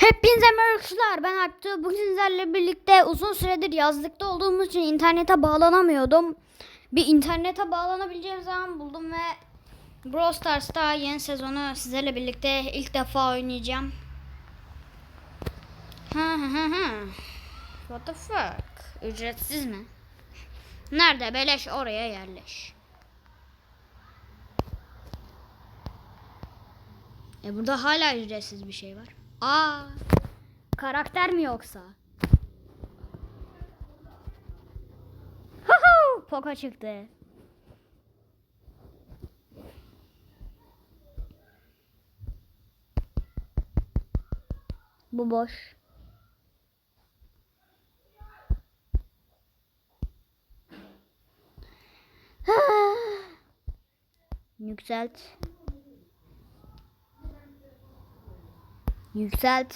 Hepinize merhabalar. Ben Alptu. Bugün sizlerle birlikte uzun süredir yazlıkta olduğumuz için internete bağlanamıyordum. Bir internete bağlanabileceğim zaman buldum ve Brawl Stars'ta yeni sezonu sizlerle birlikte ilk defa oynayacağım. Ha ha ha ha. What the fuck? Ücretsiz mi? Nerede beleş oraya yerleş. E burada hala ücretsiz bir şey var. Aa, karakter mi yoksa? Huhu, Poco çıktı. Bu boş. Yükselt. Yükselt.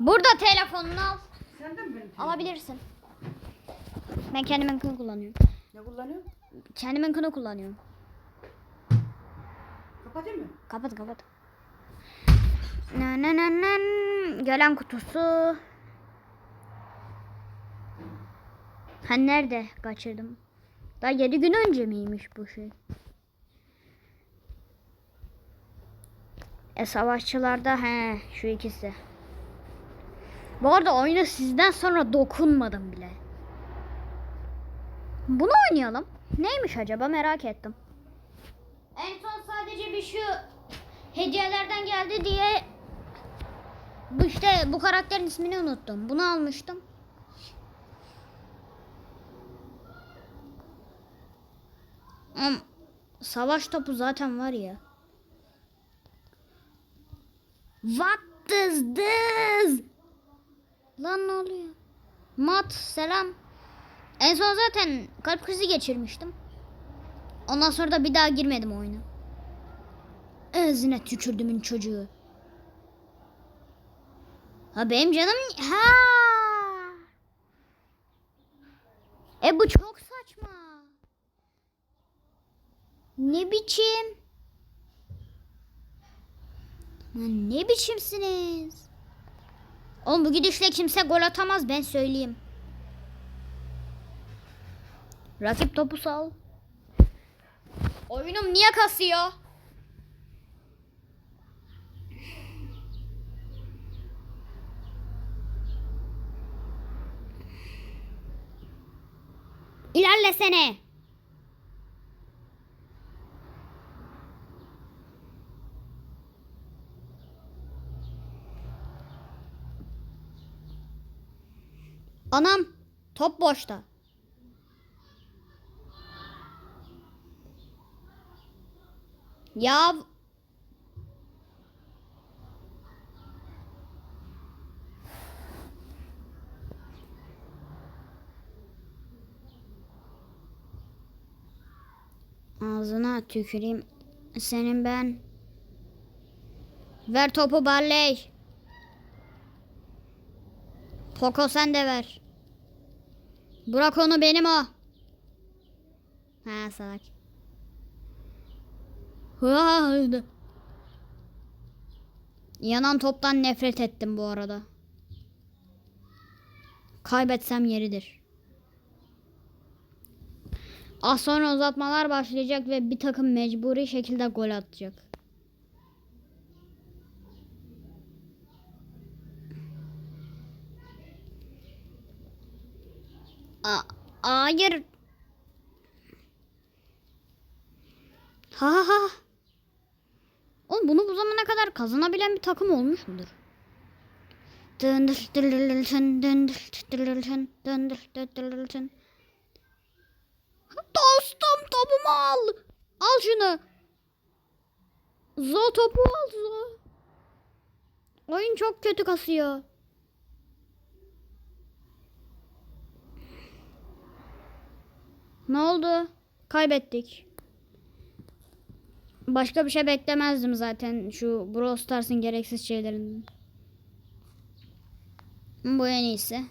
Burada telefonunu al. Sen de mi benim? Alabilirsin. Ben kendiminkini kullanıyorum. Ne kullanıyorsun? Kendiminkini kullanıyorum. Kapatayım mı? Kapat kapat. Na na na na. Gelen kutusu. Ha nerede? Kaçırdım. Daha 7 gün önce miymiş bu şey? E savaşçılarda he şu ikisi. Bu arada oyuna sizden sonra dokunmadım bile. Bunu oynayalım. Neymiş acaba merak ettim. En son sadece bir şu hediyelerden geldi diye bu işte bu karakterin ismini unuttum. Bunu almıştım. Savaş topu zaten var ya. What is this? Lan ne oluyor? Mat selam. En son zaten kalp krizi geçirmiştim. Ondan sonra da bir daha girmedim oyuna. Ağzına tükürdümün çocuğu. Ha benim canım... Ha. E bu çok saçma. Ne biçim? Lan ne biçimsiniz? Oğlum bu gidişle kimse gol atamaz ben söyleyeyim. Rakip topu sal. Oyunum niye kasıyor? İlerlesene. Anam top boşta. Ya Ağzına tüküreyim. Senin ben. Ver topu Barley. Poco sen de ver. Bırak onu benim o. Ha salak. Yanan toptan nefret ettim bu arada. Kaybetsem yeridir. Az sonra uzatmalar başlayacak ve bir takım mecburi şekilde gol atacak. A hayır. Ha ha. Oğlum bunu bu zamana kadar kazanabilen bir takım olmuş mudur? Dostum topumu al. Al şunu. Zo topu al Zo. Oyun çok kötü kasıyor. Ne oldu? Kaybettik. Başka bir şey beklemezdim zaten şu Brawl Stars'ın gereksiz şeylerinden. Bu en iyisi.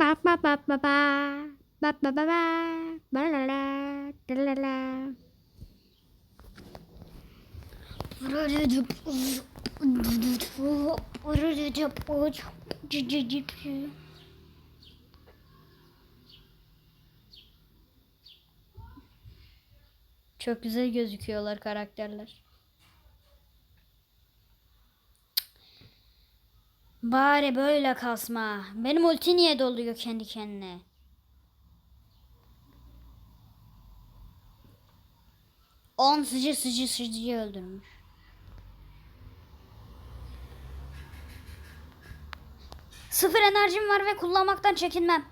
Ba ba ba ba ba. Ba ba ba ba. Ba la la. Da la la. Çok güzel gözüküyorlar karakterler. Bari böyle kasma. Benim ulti niye doluyor kendi kendine? On sıcı sıcı sıcı öldürmüş. Sıfır enerjim var ve kullanmaktan çekinmem.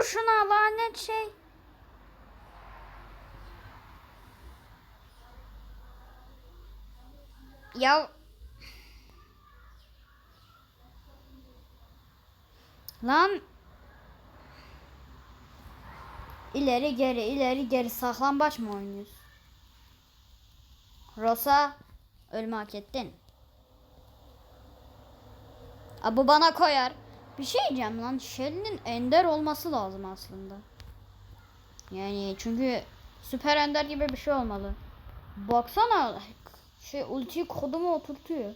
Vur şuna lanet şey. Ya Lan ileri geri ileri geri saklambaç mı oynuyoruz? Rosa ölme hak ettin. Aa, bana koyar. Bir şey diyeceğim lan. Shelly'nin ender olması lazım aslında. Yani çünkü süper ender gibi bir şey olmalı. Baksana şey ultiyi koduma oturtuyor.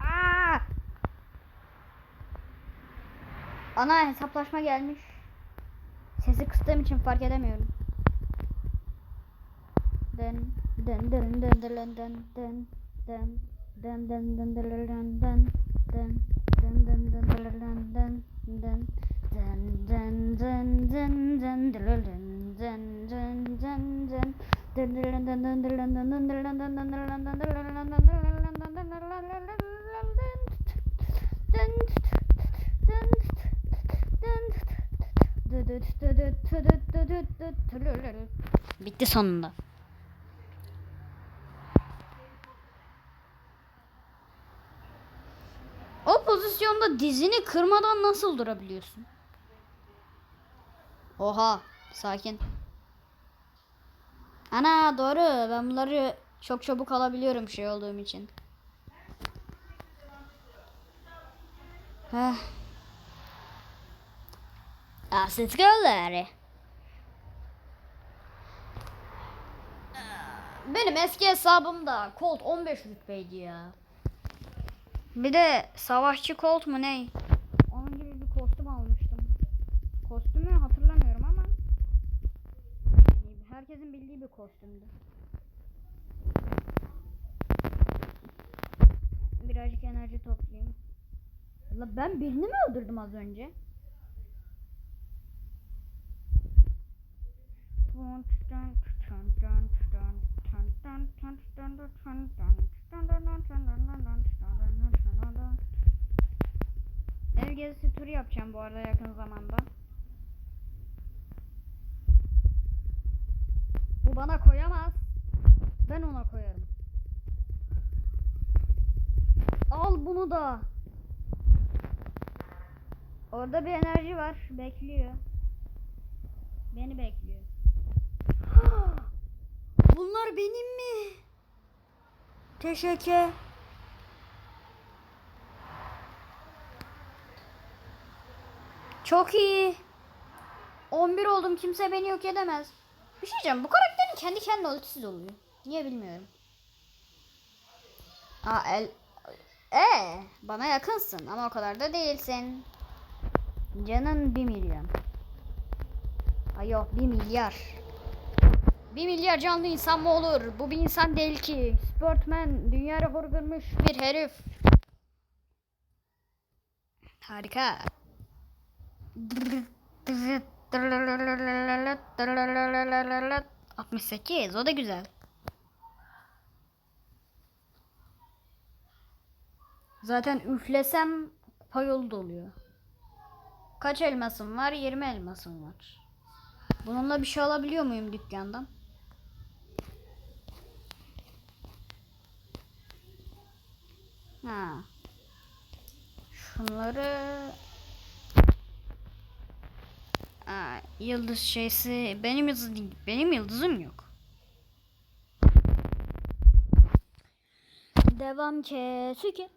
Aa! Ana hesaplaşma gelmiş. Sesi kıstığım için fark edemiyorum. Dın dın dın dın dın dın dın dın. Dın dın dın dın dın dın dın dın dın dın dın dın Bitti sonunda. Pozisyonda dizini kırmadan nasıl durabiliyorsun? Oha, sakin. Ana doğru. Ben bunları çok çabuk alabiliyorum şey olduğum için. Heh. Asit gölleri. Benim eski hesabımda Colt 15 rütbeydi ya. Bir de savaşçı Colt mu ne? Onun gibi bir kostüm almıştım. Kostümü hatırlamıyorum ama herkesin bildiği bir kostümdü. Birazcık enerji toplayayım. La ben birini mi öldürdüm az önce? Ev gezisi turu yapacağım bu arada yakın zamanda. Bu bana koyamaz. Ben ona koyarım. Al bunu da. Orada bir enerji var. Bekliyor. Beni bekliyor. Bunlar benim mi? Teşekkür. Çok iyi. 11 oldum. Kimse beni yok edemez. Bir şey diyeceğim. Bu karakterin kendi kendine ultisiz oluyor. Niye bilmiyorum. Aa el... Ee, bana yakınsın ama o kadar da değilsin. Canın 1 milyon. Ay yok 1 milyar. 1 milyar canlı insan mı olur? Bu bir insan değil ki. Sportman, dünya rekoru kırmış bir herif. Harika. 68 o da güzel. Zaten üflesem payol doluyor. Kaç elmasım var? 20 elmasım var. Bununla bir şey alabiliyor muyum dükkandan? Ha. Şunları Aa, yıldız şeysi benim yıldız benim yıldızım yok. Devam ke süki.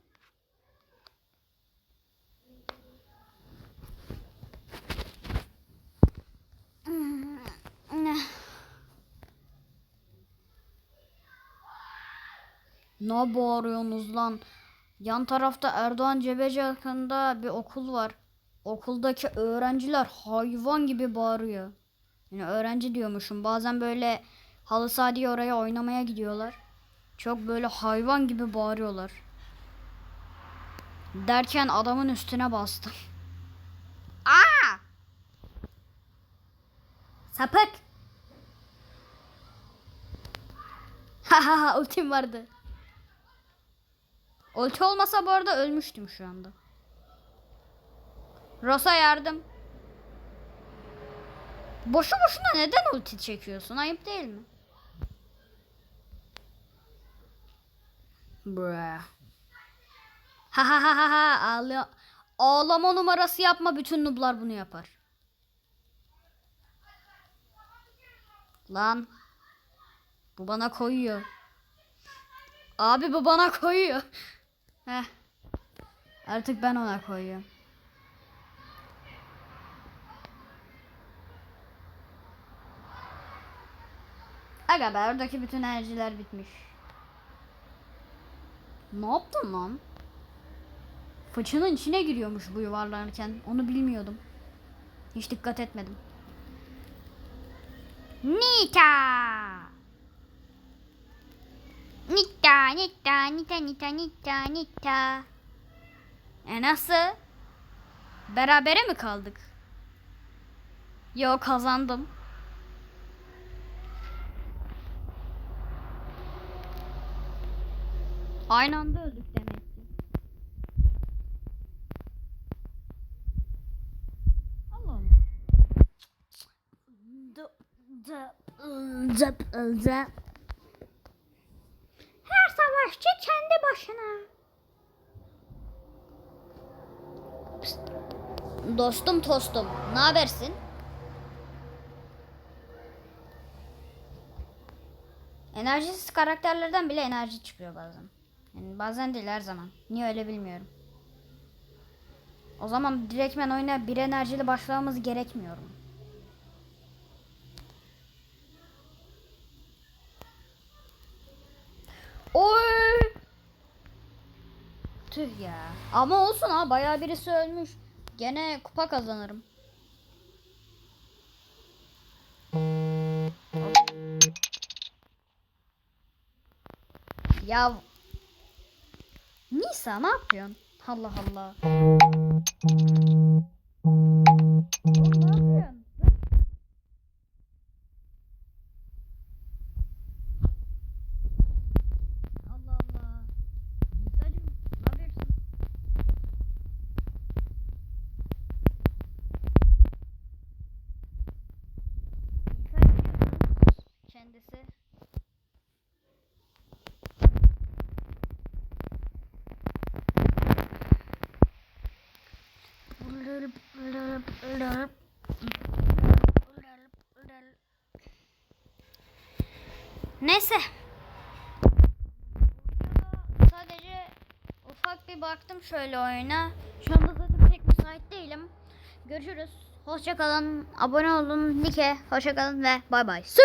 Ne bağırıyorsunuz lan? Yan tarafta Erdoğan Cebeci hakkında bir okul var. Okuldaki öğrenciler hayvan gibi bağırıyor. Yani öğrenci diyormuşum. Bazen böyle halı saha diye oraya oynamaya gidiyorlar. Çok böyle hayvan gibi bağırıyorlar. Derken adamın üstüne bastım. Aa! Sapık. Ha ha ha ultim vardı. Ulti olmasa bu arada ölmüştüm şu anda. Rosa yardım. Boşu boşuna neden ulti çekiyorsun? Ayıp değil mi? Bruh. Ha ha ha ha ha ağlıyor. Ağlama numarası yapma bütün nublar bunu yapar. Lan. Bu bana koyuyor. Abi bu bana koyuyor. Heh. Artık ben ona koyuyorum. Aga be oradaki bütün enerjiler bitmiş. Ne yaptın lan? Fıçının içine giriyormuş bu yuvarlanırken. Onu bilmiyordum. Hiç dikkat etmedim. Nita! Nita, Nita, Nita, Nita, Nita, Nita. E nasıl? Berabere mi kaldık? Yo kazandım. Aynı anda öldük demek ki. Allah Allah. Her savaşçı kendi başına. Pst. Dostum tostum, ne habersin? Enerjisiz karakterlerden bile enerji çıkıyor bazen. Yani bazen değil her zaman. Niye öyle bilmiyorum. O zaman direktmen oyuna bir enerjiyle başlamamız gerekmiyor mu? Oy! Tüh ya. Ama olsun ha bayağı birisi ölmüş. Gene kupa kazanırım. Ya Nisa ne yapıyorsun? Allah Allah. Oğlum, ne yapıyorsun? Allah Allah. Nisa'cığım ne yapıyorsun? Nisa biliyorsunuz kendisi. Neyse. Sadece ufak bir baktım şöyle oyuna. Şu anda zaten pek müsait değilim. Görüşürüz. Hoşça kalın. Abone olun. Nike. Hoşça kalın ve bay bay. Sü